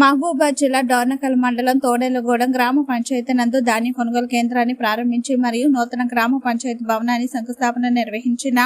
మహబూబాద్ జిల్లా డోర్నకల్ మండలం తోడేలగూడెం గ్రామ పంచాయతీ నందు ధాన్య కొనుగోలు కేంద్రాన్ని ప్రారంభించి మరియు నూతన గ్రామ పంచాయతీ భవనాన్ని శంకుస్థాపన నిర్వహించిన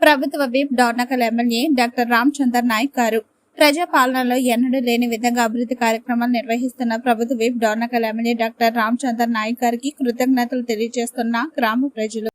ప్రభుత్వ whip Dornakal MLA doctor Ramachandar Nayak garu. ప్రజా పాలనలో ఎన్నడూ లేని విధంగా అభివృద్ధి కార్యక్రమాలు నిర్వహిస్తున్న ప్రభుత్వ whip Dornakal MLA doctor Ramachandar Nayak గారికి కృతజ్ఞతలు తెలియజేస్తున్న గ్రామ ప్రజలు.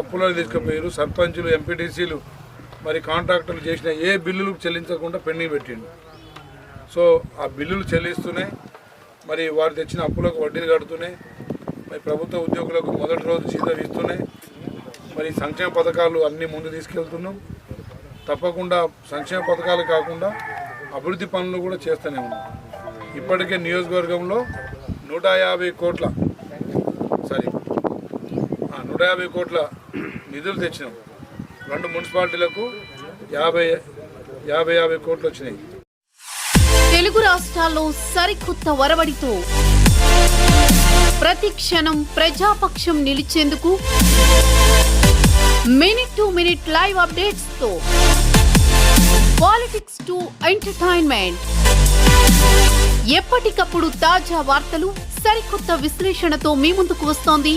అప్పులను తీసుకుపోయారు సర్పంచులు ఎంపీటీసీలు మరి కాంట్రాక్టర్లు చేసిన ఏ బిల్లులు చెల్లించకుండా పెండింగ్ పెట్టిండు. సో ఆ బిల్లులు చెల్లిస్తూనే మరి వారు తెచ్చిన అప్పులకు వడ్డీలు కడుతూనే మరి ప్రభుత్వ ఉద్యోగులకు మొదటి రోజు జీతం ఇస్తున్నాయి. మరి సంక్షేమ పథకాలు అన్నీ ముందు తీసుకెళ్తున్నాం. తప్పకుండా సంక్షేమ పథకాలు కాకుండా అభివృద్ధి పనులు కూడా చేస్తూనే ఉన్నాం. ఇప్పటికే నియోజకవర్గంలో నూట యాభై కోట్ల సారీ నూట యాభై కోట్ల నిధులు తెచ్చినాం. రెండు మున్సిపాలిటీలకు యాభై యాభై యాభై కోట్లు వచ్చినాయి. తెలుగు రాష్ట్రాల్లో సరికొత్త వరవడితో ప్రతి క్షణం ప్రజాపక్షం నిలిచేందుకు మినిట్ టు మినిట్ లైవ్ అప్డేట్స్తో పాలిటిక్స్ టు ఎంటర్టైన్మెంట్. ఎప్పటికప్పుడు తాజా వార్తలు సరికొత్త విశ్లేషణతో మీ ముందుకు వస్తోంది